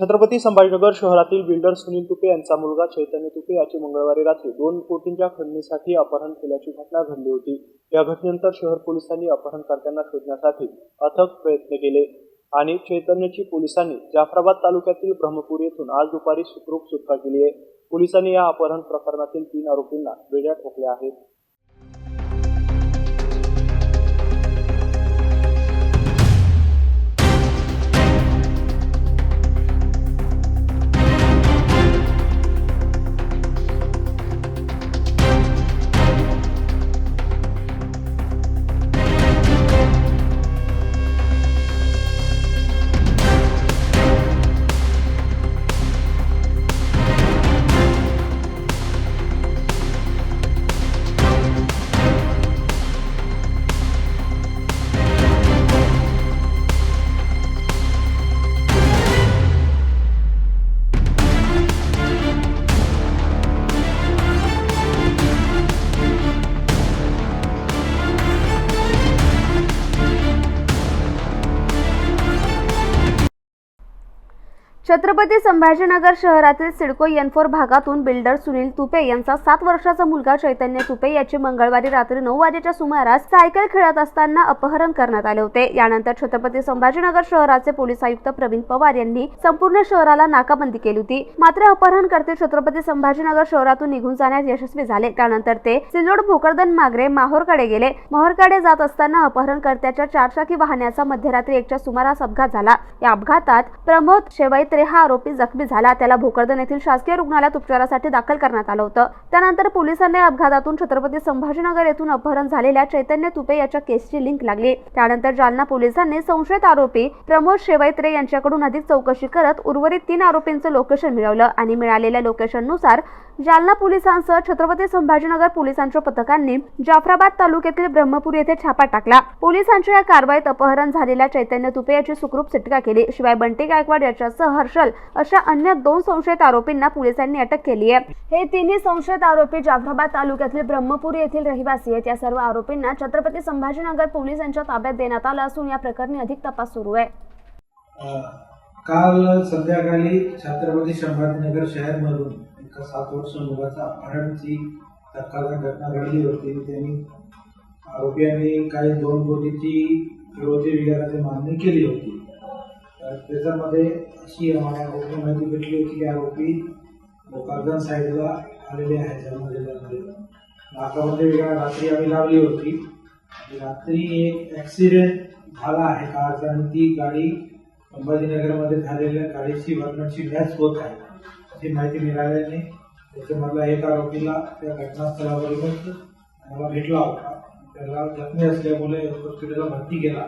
छत्रपती संभाजीनगर शहरातील बिल्डर सुनील तुपे यांचा मुलगा चैतन्य तुपे याचे मंगळवारी रात्री दोन कोटींच्या खंडणीसाठी अपहरण केल्याची घटना घडली होती. या घटनेनंतर शहर पोलिसांनी अपहरणकर्त्यांना शोधण्यासाठी अथक प्रयत्न केले आणि चैतन्यची पोलिसांनी जाफराबाद तालुक्यातील ब्रह्मपूर येथून आज दुपारी सुखरूप सुटका केली आहे. पोलिसांनी या अपहरण प्रकरणातील तीन आरोपींना बेड्या ठोकल्या आहेत. छत्रपती संभाजीनगर शहरातील सिडको एन फोर भागातून बिल्डर सुनील तुपे यांचा सात वर्षाचा मुलगा चैतन्य तुपे याची मंगळवारी रात्री नऊ वाजेच्या सुमारास सायकल खेळत असताना अपहरण करण्यात आले होते. यानंतर छत्रपती संभाजीनगर शहराचे पोलीस आयुक्त प्रवीण पवार यांनी संपूर्ण शहराला नाकाबंदी केली होती. मात्र अपहरणकर्ते छत्रपती संभाजीनगर शहरातून निघून जाण्यास यशस्वी झाले. त्यानंतर ते सिल्लोड भोकरदन मागरे माहोरकडे गेले. माहोरकडे जात असताना अपहरणकर्त्याच्या चारचाकी वाहनाचा मध्यरात्री एकच्या सुमारास अपघात झाला. या अपघातात प्रमोद शेवैत्रे हा आरोपी जखमी झाला. त्याला भोकरदन येथील शासकीय रुग्णालयात उपचारासाठी दाखल करण्यात आलं होतं. त्यानंतर पोलिसांनी अपघातातून छत्रपती संभाजीनगर येथून अपहरण झालेल्या चैतन्य तुपे याच्या केसची लिंक लागली. त्यानंतर जालना पोलिसांनी संशयित आरोपी प्रमोद शेवैत्रे यांच्याकडून अधिक चौकशी करत उर्वरित तीन आरोपींचं लोकेशन मिळवलं आणि मिळालेल्या लोकेशननुसार जालना पोलिसांसह छत्रपती संभाजीनगर पोलिसांच्या पथकांनी जाफराबाद तालुक्यातील ब्रह्मपूर येथे छापा टाकला. पोलिसांच्या या कारवाईत अपहरण झालेल्या चैतन्य तुपे याची सुखरूप सुटका केली. शिवाय बंटी गायकवाड याच्यासह हर्षल अशा अन्य दोन संशयित आरोपींना पोलिसांनी अटक केली आहे. हे तिन्ही संशयित आरोपी जाफराबाद तालुक्यातील ब्रह्मपूर येथील रहिवासी आहेत. या सर्व आरोपींना छत्रपती संभाजीनगर पोलिसांच्या ताब्यात देण्यात आलं असून या प्रकरणी अधिक तपास सुरू आहे. काल संध्याकाळी छत्रपती संभाजीनगर शहरमधून एका सात वर्ष मुलाचा अपहरणची धक्कादायक घटना घडली होती. त्यांनी आरोपींनी काही दोन कोटीची फिरोजी विचाराची मागणी केली होती. त्याच्यामध्ये अशी आरोपी माहिती भेटली होती की आरोपी भोकरदन साईडला आलेले आहेत जालना जिल्ह्यामध्ये नाकामध्ये रात्री आम्ही लावली होती. रात्री एक ॲक्सिडेंट झाला आहे. कारचा आणि ती गाडी संभाजीनगरमध्ये झालेल्या गाडीची वर्णनची मॅच होत आहे. अशी माहिती मिळाल्याने त्याच्यामधला एक आरोपीला त्या घटनास्थळावरूनच मला भेटला होता. त्याला जखमी असल्यामुळे हॉस्पिटलला भरती केला.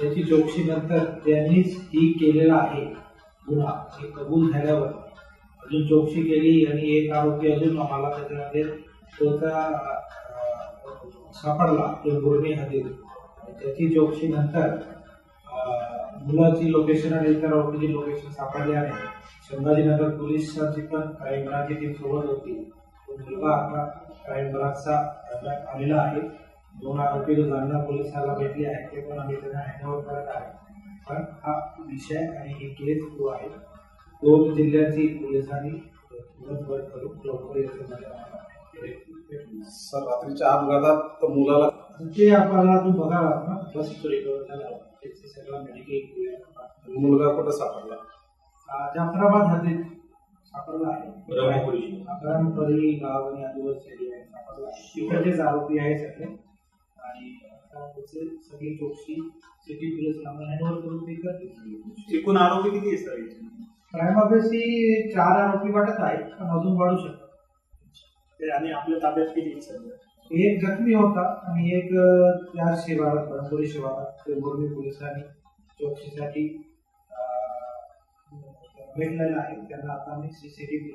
त्याची चौकशी नंतर त्यांनीच ही केलेला आहे. गुन्हा हे कबूल झाल्यावर अजून चौकशी केली आणि एक आरोपी अजून आम्हाला त्याच्यामध्ये त्याचा सापडला तो गुरणी हद्दीत त्याची चौकशी नंतर मुलाची लोकेशन आणि इतर आरोपीची लोकेशन सापडल्याने संभाजीनगर पोलिसांची पण क्राईम ब्रांचची टीम सोबत होती. तो मुलगा आता क्राईम ब्रांचचा आलेला आहे. दोन आरोपी जो जालना पोलिसाला भेटले आहेत ते पण आम्ही त्यांना हँडओव्हर करत आहे पण हा विषय आणि ही केस जो आहे दोन जिल्ह्याची पोलिसांनी वर करून लवकर सर रात्रीच्या अपघातात तर मुलाला ते आपल्याला अजून बघावं ना फर्स्ट रिकवर झाला. त्याचे सगळं मेडिकल मुलगा कुठं सापडला? जाफराबाद हद्दीत सापडला आहे. ब्रह्मपुरी. ब्रह्मपुरी गाव आणि आदिवासी एरिया आहे. सापडला तिकडचेच आरोपी आहे सगळे. आणि आता त्याचे सगळी चौकशी सिटी पोलीस आम्हाला हँडओव्हर करून ते करतील एकूण आरोपी किती आहे सर? क्राईम ऑफिसची चार आरोपी वाटत आहेत पण अजून वाढू शकतात. आणि आपल्या ताब्यात किती सर? एक जखमी होता आणि एक त्या शिवारात ब्रह्मपुरी शिवारात ते मुरमी पोलिसांनी चौकशीसाठी भेटलेला आहे. त्यांना आता आम्ही सीसीटीव्ही